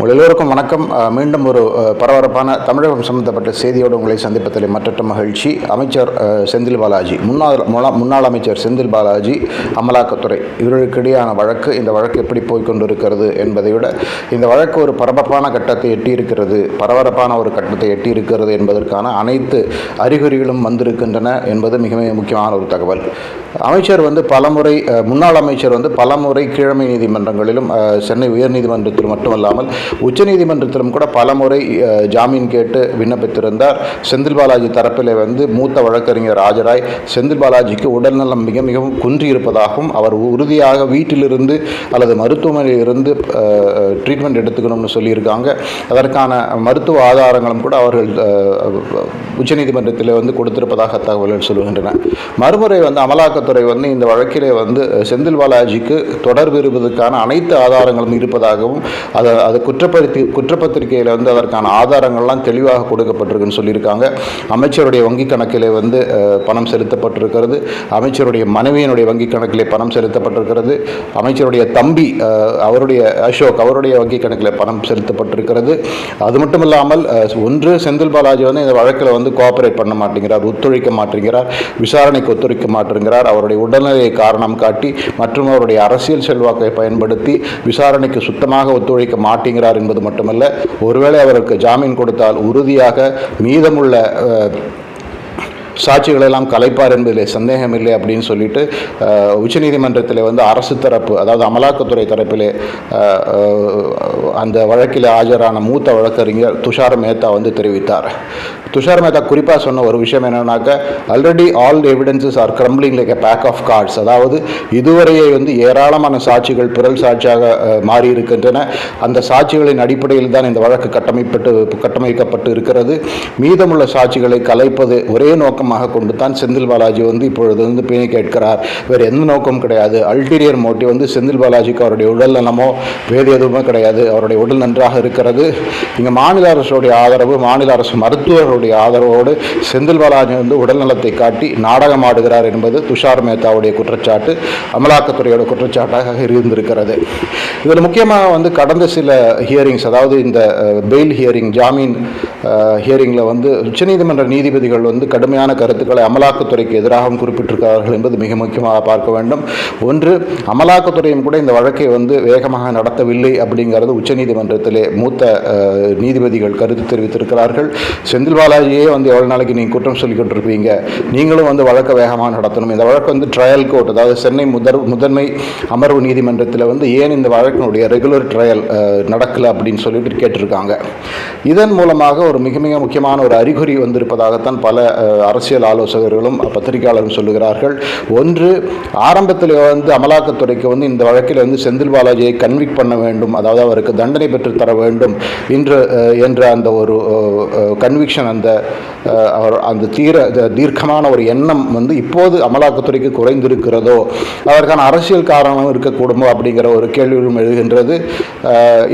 உங்கள் எல்லோருக்கும் வணக்கம். மீண்டும் ஒரு பரபரப்பான தமிழகம் சம்பந்தப்பட்ட செய்தியோடு உங்களை சந்திப்பதில் மற்ற மகிழ்ச்சி. அமைச்சர் செந்தில் பாலாஜி முன்னாள் முலா- முன்னாள் அமைச்சர் செந்தில் பாலாஜி அமலாக்கத்துறை இவர்களுக்கிடையான வழக்கு இந்த வழக்கு எப்படி போய்கொண்டிருக்கிறது என்பதை விட இந்த வழக்கு ஒரு பரபரப்பான கட்டத்தை எட்டியிருக்கிறது பரபரப்பான ஒரு கட்டத்தை எட்டியிருக்கிறது என்பதற்கான அனைத்து அறிகுறிகளும் வந்திருக்கின்றன என்பது மிக மிக முக்கியமான ஒரு தகவல். அமைச்சர் வந்து பலமுறை முன்னாள் அமைச்சர் வந்து பலமுறை கீழமை நீதிமன்றங்களிலும் சென்னை உயர்நீதிமன்றத்தில் மட்டுமல்லாமல் உச்சநீதிமன்றத்திலும் கூட பலமுறை ஜாமீன் கேட்டு விண்ணப்பித்திருந்தார். செந்தில் பாலாஜி தரப்பிலே வந்து மூத்த வழக்கறிஞர் ஆஜராய் செந்தில் பாலாஜிக்கு உடல்நலம் மிக மிகவும் குன்றியிருப்பதாகவும் அவர் உறுதியாக வீட்டிலிருந்து அல்லது மருத்துவமனையில் இருந்து ட்ரீட்மெண்ட் எடுத்துக்கணும்னு சொல்லியிருக்காங்க. அதற்கான மருத்துவ ஆதாரங்களும் கூட அவர்கள் உச்சநீதிமன்றத்தில் வந்து கொடுத்திருப்பதாக தகவல்கள் சொல்லுகின்றன. மறுமுறை வந்து அமலாக்க அமலாக்கத்துறை வந்து இந்த வழக்கிலே வந்து செந்தில் பாலாஜிக்கு தொடர்பு இருப்பதற்கான அனைத்து ஆதாரங்களும் இருப்பதாகவும் அதை அது குற்றப்படுத்தி குற்றப்பத்திரிகையில் வந்து அதற்கான ஆதாரங்கள்லாம் தெளிவாக கொடுக்கப்பட்டிருக்குன்னு சொல்லியிருக்காங்க. அமைச்சருடைய வங்கி கணக்கிலே வந்து பணம் செலுத்தப்பட்டிருக்கிறது. அமைச்சருடைய மனைவியினுடைய வங்கி கணக்கிலே பணம் செலுத்தப்பட்டிருக்கிறது. அமைச்சருடைய தம்பி அவருடைய அசோக் அவருடைய வங்கி கணக்கில் பணம் செலுத்தப்பட்டிருக்கிறது. அது மட்டும் இல்லாமல் ஒன்று செந்தில் பாலாஜி வந்து இந்த வழக்கில் வந்து கோஆபரேட் பண்ண மாட்டேங்கிறார் ஒத்துழைக்க மாட்டேங்கிறார் விசாரணைக்கு ஒத்துழைக்க மாட்டேங்கிறார். அவருடைய உடல்நிலையை காரணம் காட்டி மற்றும் அவருடைய அரசியல் செல்வாக்கை பயன்படுத்தி விசாரணைக்கு சுத்தமாக ஒத்துழைக்க மாட்டேங்கிறார் என்பது மட்டுமல்ல ஒருவேளை அவருக்கு ஜாமீன் கொடுத்தால் உறுதியாக மீதமுள்ள சாட்சிகளெல்லாம் எல்லாம் கலைப்பார் என்பதில் சந்தேகமில்லை அப்படின்னு சொல்லிட்டு உச்சநீதிமன்றத்தில் வந்து அரசு தரப்பு அதாவது அமலாக்கத்துறை தரப்பிலே அந்த வழக்கில் ஆஜரான மூத்த வழக்கறிஞர் துஷார் மேத்தா வந்து தெரிவித்தார். துஷார் மேத்தா குறிப்பாக சொன்ன ஒரு விஷயம் என்னன்னாக்க already all evidences are crumbling like a pack of cards அதாவது இதுவரையே வந்து ஏராளமான சாட்சிகள் பிறல் சாட்சியாக மாறி இருக்கின்றன அந்த சாட்சிகளின் அடிப்படையில் தான் இந்த வழக்கு கட்டமைப்பட்டு கட்டமைக்கப்பட்டு இருக்கிறது. மீதமுள்ள சாட்சிகளை கலைப்பது ஒரே நோக்கம் நோக்கமாக கொண்டு தான் செந்தில் பாலாஜி வந்து இப்பொழுது வந்து பேணி கேட்கிறார். வேறு எந்த நோக்கம் கிடையாது. அல்டீரியர் மோட்டிவ் வந்து செந்தில் பாலாஜிக்கு அவருடைய உடல் நலமோ வேறு எதுவுமே கிடையாது. அவருடைய உடல் நன்றாக இருக்கிறது. இங்கே மாநில அரசுடைய ஆதரவு மாநில அரசு மருத்துவர்களுடைய ஆதரவோடு செந்தில் பாலாஜி வந்து உடல் நலத்தை காட்டி நாடகம் ஆடுகிறார் என்பது துஷார் மேத்தாவுடைய குற்றச்சாட்டு அமலாக்கத்துறையோட குற்றச்சாட்டாக இருந்திருக்கிறது. இதில் முக்கியமாக வந்து கடந்த சில ஹியரிங்ஸ் அதாவது இந்த பெயில் ஹியரிங் ஜாமீன் ஹியரிங்கில் வந்து உச்சநீதிமன்ற நீதிபதிகள் வந்து கடுமையான கருத்துக்களை அமலாக்கத்துறைக்கு எதிராகவும் குறிப்பிட்டிருக்கிறார்கள் என்பது மிக முக்கியமாக பார்க்க வேண்டும். ஒன்று அமலாக்கத்துறையும் கூட இந்த வழக்கை வந்து வேகமாக நடத்தவில்லை அப்படிங்கிறது உச்சநீதிமன்றத்திலே மூத்த நீதிபதிகள் கருத்து தெரிவித்திருக்கிறார்கள். செந்தில் பாலாஜியே வந்து எவ்வளோ நாளைக்கு நீங்கள் குற்றம் சொல்லிக்கிட்டு இருப்பீங்க நீங்களும் வந்து வழக்கை வேகமாக நடத்தணும். இந்த வழக்கு வந்து ட்ரையல் கோர்ட் அதாவது சென்னை முதற் முதன்மை அமர்வு நீதிமன்றத்தில் வந்து ஏன் இந்த வழக்கினுடைய ரெகுலர் ட்ரையல் நடக்கலை அப்படின்னு சொல்லிட்டு கேட்டிருக்காங்க. இதன் மூலமாக ஒரு மிக மிக முக்கியமான ஒரு அறிகுறி வந்திருப்பதாகத்தான் பல அஹ், அரசியல் ஆலோசகர்களும் பத்திரிகையாளரும் சொல்லுகிறார்கள். ஒன்று ஆரம்பத்தில் வந்து அமலாக்கத்துறைக்கு வந்து இந்த வழக்கில் வந்து செந்தில் பாலாஜியை கன்விக் பண்ண வேண்டும். அதாவது அவருக்கு தண்டனை பெற்று தர வேண்டும் இன்று என்ற அந்த ஒரு கன்விக்ஷன் அந்த அவர் அந்த தீர தீர்க்கமான ஒரு எண்ணம் வந்து இப்போது அமலாக்கத்துறைக்கு குறைந்திருக்கிறதோ அதற்கான அரசியல் காரணம் இருக்கக்கூடுமோ அப்படிங்கிற ஒரு கேள்வியும் எழுகின்றது.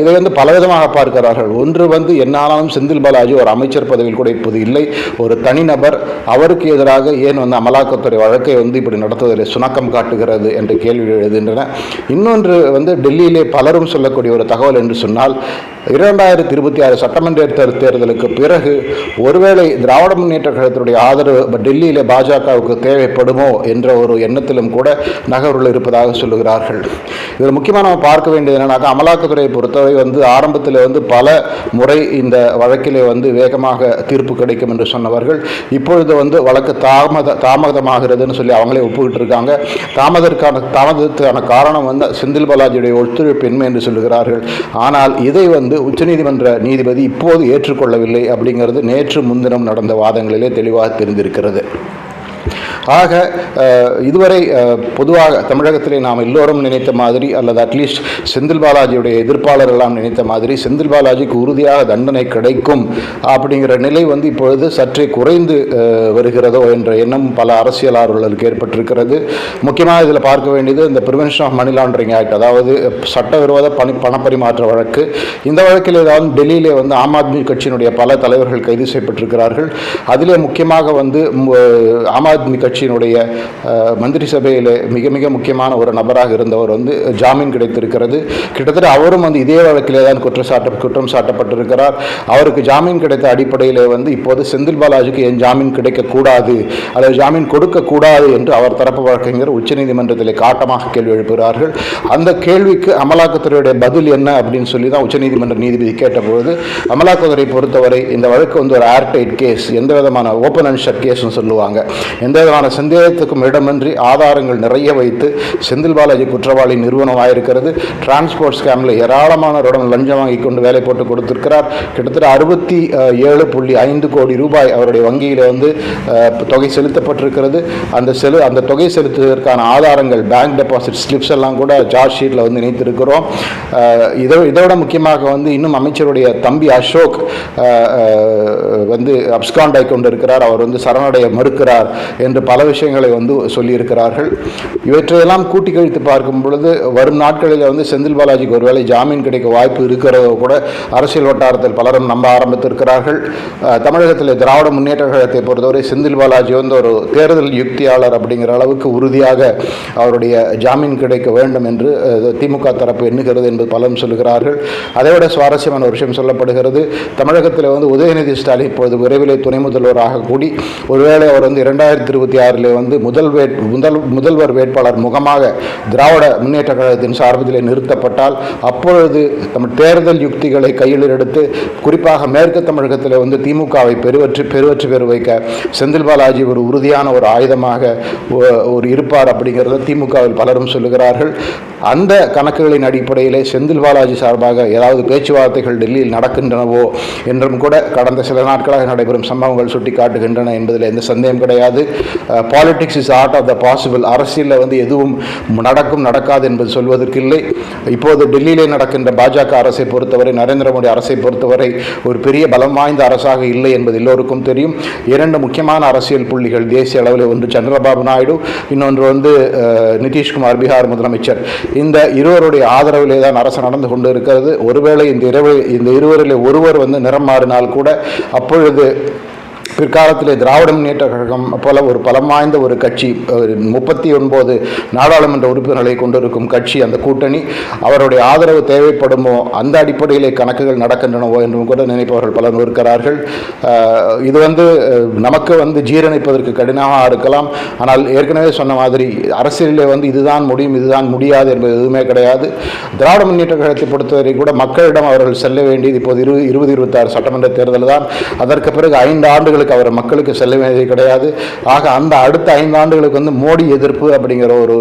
இதை வந்து பலவிதமாக பார்க்கிறார்கள். ஒன்று வந்து என்னாலும் செந்தில் பாலாஜி ஒரு அமைச்சர் பதவியில் கூட இப்போது இல்லை. ஒரு தனிநபர் அவருக்கு எதிராக ஏன் வந்து அமலாக்கத்துறை வழக்கை வந்து இப்படி நடத்துவதில் சுணக்கம் காட்டுகிறது என்ற கேள்வி எழுதுகின்றன இன்னொன்று வந்து டெல்லியிலே பலரும் சொல்லக்கூடிய ஒரு தகவல் என்று சொன்னால் இரண்டாயிரத்தி இருபத்தி ஆறு சட்டமன்ற தேர்தலுக்கு பிறகு ஒருவேளை திராவிட முன்னேற்ற கழகத்தினுடைய ஆதரவு டெல்லியிலே பாஜகவுக்கு தேவைப்படுமோ என்ற ஒரு எண்ணத்திலும் கூட நகர்வுகள் இருப்பதாக சொல்லுகிறார்கள். இதில் முக்கியமாக நம்ம பார்க்க வேண்டியது என்னன்னாக்கா அமலாக்கத்துறையை பொறுத்தவரை வந்து ஆரம்பத்தில் வந்து பல முறை இந்த வழக்கிலே வந்து வேகமாக தீர்ப்பு கிடைக்கும் என்று சொன்னவர்கள் இப்பொழுது வந்து வழக்கு தாமத தாமதமாகிறதுன்னு சொல்லி அவங்களே ஒப்புக்கிட்டு இருக்காங்க. தாமதற்கான தாமதத்துக்கான காரணம் வந்து செந்தில் பாலாஜியுடைய ஒத்துழைப்பின்மை என்று சொல்லுகிறார்கள். ஆனால் இதை வந்து உச்சநீதிமன்ற நீதிபதி இப்போது ஏற்றுக்கொள்ளவில்லை அப்படிங்கிறது நேற்று முன்தினம் நடந்த வாதங்களிலே தெளிவாக தெரிந்திருக்கிறது. ஆக இதுவரை பொதுவாக தமிழகத்திலே நாம் எல்லோரும் நினைத்த மாதிரி அல்லது அட்லீஸ்ட் செந்தில் பாலாஜியுடைய எதிர்ப்பாளர்கள் எல்லாம் நினைத்த மாதிரி செந்தில் பாலாஜிக்கு உறுதியாக தண்டனை கிடைக்கும் அப்படிங்கிற நிலை வந்து இப்பொழுது சற்றே குறைந்து வருகிறதோ என்ற எண்ணம் பல அரசியலாளர்களுக்கு ஏற்பட்டிருக்கிறது. முக்கியமாக இதில் பார்க்க வேண்டியது இந்த prevention of money laundering act அதாவது சட்டவிரோத பணி பணப்பரிமாற்ற வழக்கு. இந்த வழக்கில் ஏதாவது டெல்லியிலே வந்து ஆம் ஆத்மி கட்சியினுடைய பல தலைவர்கள் கைது செய்யப்பட்டிருக்கிறார்கள். அதிலே முக்கியமாக வந்து ஆம் ஆத்மி கட்சி கட்சியினுடைய மந்திரி சபையில் மிக மிக முக்கியமான ஒரு நபராக இருந்தவர் வந்து ஜாமீன் கிடைத்திருக்கிறது. கிட்டத்தட்ட அவரும் வந்து இதே வழக்கிலே தான் குற்றச்சாட்ட குற்றம் சாட்டப்பட்டிருக்கிறார். அவருக்கு ஜாமீன் கிடைத்த அடிப்படையில் வந்து இப்போது செந்தில் பாலாஜிக்கு ஏன் ஜாமீன் கிடைக்கக்கூடாது அல்லது ஜாமீன் கொடுக்கக்கூடாது என்று அவர் தரப்பு வழக்கறிஞர் உச்சநீதிமன்றத்தில் காட்டமாக கேள்வி எழுப்புகிறார்கள். அந்த கேள்விக்கு அமலாக்கத்துறையுடைய பதில் என்ன அப்படின்னு சொல்லி தான் உச்சநீதிமன்ற நீதிபதி கேட்டபொழுது அமலாக்கத்துறை பொறுத்தவரை இந்த வழக்கு வந்து ஒரு ஏர்டைட் கேஸ் எந்த விதமான ஓப்பன் அண்ட் ஷட் கேஸ்னு சொல்லுவாங்க. எந்த விதமான சந்தேகத்துக்கும் இடமின்றி ஆதாரங்கள் நிறைய வைத்து செந்தில் பாலாஜி குற்றவாளி நிறுவனமாயிருக்கிறது. டிரான்ஸ்போர்ட் ஸ்கேமில் ஏராளமானவரிடம் லஞ்சம் வாங்கி கொண்டு வேலை போட்டு கொடுத்திருக்கிறார். கிட்டத்தட்ட அறுபத்தி ஏழு புள்ளி ஐந்து கோடி ரூபாய் அவருடைய வங்கியில் வந்து தொகை செலுத்தப்பட்டிருக்கிறது. அந்த செலு அந்த தொகை செலுத்துவதற்கான ஆதாரங்கள் பேங்க் டெபாசிட் ஸ்லிப்ஸ் எல்லாம் கூட சார்ஜ் ஷீட்டில் வந்து இணைத்திருக்கிறோம். இதை இதோட முக்கியமாக வந்து இன்னும் அமைச்சருடைய தம்பி அசோக் வந்து அப்ஸ்காண்ட் ஆகி கொண்டிருக்கிறார். அவர் வந்து சரணடைய மறுக்கிறார் என்று பல பல விஷயங்களை வந்து சொல்லியிருக்கிறார்கள். இவற்றையெல்லாம் கூட்டி கழித்து பார்க்கும் பொழுது வரும் நாட்களில் வந்து செந்தில் பாலாஜிக்கு ஒருவேளை ஜாமீன் கிடைக்க வாய்ப்பு இருக்கிறதோ கூட அரசியல் வட்டாரத்தில் பலரும் நம்ப ஆரம்பித்திருக்கிறார்கள். தமிழகத்தில் திராவிட முன்னேற்ற கழகத்தை பொறுத்தவரை செந்தில் பாலாஜி வந்து ஒரு தேர்தல் யுக்தியாளர் அப்படிங்கிற அளவுக்கு உறுதியாக அவருடைய ஜாமீன் கிடைக்க வேண்டும் என்று திமுக தரப்பு எண்ணுகிறது என்று பலரும் சொல்லுகிறார்கள். அதைவிட சுவாரஸ்யமான ஒரு விஷயம் சொல்லப்படுகிறது. தமிழகத்தில் வந்து உதயநிதி ஸ்டாலின் இப்பொழுது விரைவிலே துணை முதல்வராக கூடி ஒருவேளை அவர் வந்து இரண்டாயிரத்தி இருபத்தி ஆறில் வந்து முதல் வேட் முதல் முதல்வர் வேட்பாளர் முகமாக திராவிட முன்னேற்ற கழகத்தின் சார்பிலே நிறுத்தப்பட்டால் அப்பொழுது நம்ம தேர்தல் யுக்திகளை கையில் எடுத்து குறிப்பாக மேற்கு தமிழகத்தில் வந்து திமுகவை பெருவற்றி பெருவற்றி பெறு வைக்க செந்தில் பாலாஜி ஒரு உறுதியான ஒரு ஆயுதமாக ஒரு இருப்பார் அப்படிங்கிறத திமுகவில் பலரும் சொல்லுகிறார்கள். அந்த கணக்குகளின் அடிப்படையிலே செந்தில் பாலாஜி சார்பாக ஏதாவது பேச்சுவார்த்தைகள் டெல்லியில் நடக்கின்றனவோ என்றும் கூட கடந்த சில நாட்களாக நடைபெறும் சம்பவங்கள் சுட்டிக்காட்டுகின்றன என்பதில் எந்த சந்தேகம் கிடையாது. Politics is art of the possible அரசியலில் வந்து எதுவும் நடக்கும் நடக்காது என்பது சொல்வதற்கு இல்லை இப்போது டெல்லியிலே நடக்கின்ற பாஜக அரசை பொறுத்தவரை நரேந்திர மோடி அரசை பொறுத்தவரை ஒரு பெரிய பலம் வாய்ந்த அரசாக இல்லை என்பது எல்லோருக்கும் தெரியும். இரண்டு முக்கியமான அரசியல் புள்ளிகள் தேசிய அளவில் ஒன்று சந்திரபாபு நாயுடு இன்னொன்று வந்து uh, நிதிஷ்குமார் பீகார் முதலமைச்சர். இந்த இருவருடைய ஆதரவிலே தான் அரசு நடந்து கொண்டு இருக்கிறது ஒருவேளை இந்த இரவு இந்த இருவரில் ஒருவர் வந்து நிறம் மாறினால் கூட அப்பொழுது பிற்காலத்திலே திராவிட முன்னேற்ற கழகம் போல ஒரு பலம் வாய்ந்த ஒரு கட்சி முப்பத்தி ஒன்பது நாடாளுமன்ற உறுப்பினர்களை கொண்டிருக்கும் கட்சி அந்த கூட்டணி அவருடைய ஆதரவு தேவைப்படுமோ அந்த அடிப்படையிலே கணக்குகள் நடக்கின்றனவோ என்றும் கூட நினைப்பவர்கள் பலர் இருக்கிறார்கள். இது வந்து நமக்கு வந்து ஜீரணிப்பதற்கு கடினமாக இருக்கலாம். ஆனால் ஏற்கனவே சொன்ன மாதிரி அரசியலிலே வந்து இதுதான் முடியும் இதுதான் முடியாது என்பது எதுவுமே கிடையாது. திராவிட முன்னேற்ற கழகத்தை பொறுத்தவரை கூட மக்களிடம் அவர்கள் செல்ல வேண்டியது இப்போது இரு இருபது இருபத்தாறு சட்டமன்ற தேர்தல் தான் அதற்கு பிறகு ஐந்து ஆண்டுகளுக்கு அவர் மக்களுக்கு செல்ல வேண்டியது கிடையாது. ஆக அந்த அடுத்த ஐந்து ஆண்டுகளுக்கு வந்து மோடி எதிர்ப்பு அப்படிங்கிற ஒரு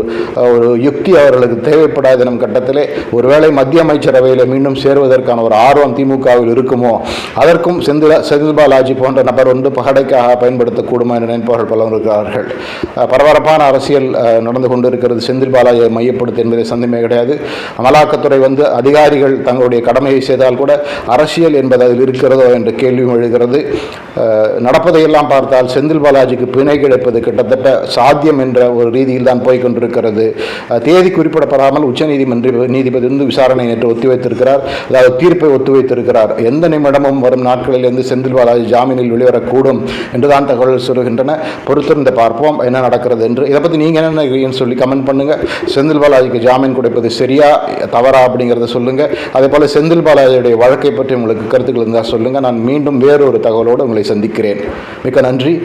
ஒரு யுக்தி அவர்களுக்கு தேவைப்படாத நம் கட்டத்திலே ஒருவேளை மத்திய அமைச்சரவையில் மீண்டும் சேருவதற்கான ஒரு ஆர்வம் திமுகவில் இருக்குமோ? அதற்கும் செந்தில் செந்தில் பாலாஜி போன்ற நபர் வந்து பகடைக்காக பயன்படுத்தக்கூடுமா என்று நினைப்பவர்கள் பலரும் இருக்கிறார்கள். பரபரப்பான அரசியல் அஹ், நடந்து கொண்டிருக்கிறது. செந்தில் பாலாஜியை மையப்படுத்து என்பதை சந்தேகமே கிடையாது. அமலாக்கத்துறை வந்து அதிகாரிகள் தங்களுடைய கடமையை செய்தால் கூட அரசியல் என்பது அதில் இருக்கிறதோ என்ற கேள்வியும் எழுகிறது. நடப்பதையெல்லாம் பார்த்தால் செந்தில் பாலாஜிக்கு பிணை கிடைப்பது கிட்டத்தட்ட சாத்தியம் என்ற ஒரு ரீதியில் தான் போய் கொண்டிருக்கிறது. தேதி குறிப்பிடப்படாமல் உச்சநீதிமன்ற நீதிபதி வந்து விசாரணை நேற்று ஒத்திவைத்திருக்கிறார். அதாவது தீர்ப்பை ஒத்திவைத்திருக்கிறார். எந்த நிமிடமும் வரும் நாட்களிலிருந்து செந்தில் பாலாஜி ஜாமீனில் வெளிவரக்கூடும் என்றுதான் தகவல்கள் சொல்கின்றன. பொறுத்திருந்து பார்ப்போம் என்ன நடக்கிறது என்று. இதை பற்றி நீங்கள் என்ன நினைக்கிறீங்கன்னு சொல்லி கமெண்ட் பண்ணுங்கள் செந்தில் பாலாஜிக்கு ஜாமீன் கொடுப்பது சரியா தவறா அப்படிங்கிறத சொல்லுங்கள் அதே போல் செந்தில் பாலாஜியுடைய வழக்கை பற்றி உங்களுக்கு கருத்துக்கள் இருந்தால் சொல்லுங்கள் நான் மீண்டும் வேறொரு தகவலோடு உங்களை சந்திக்கிறேன். மிக்க நன்றி.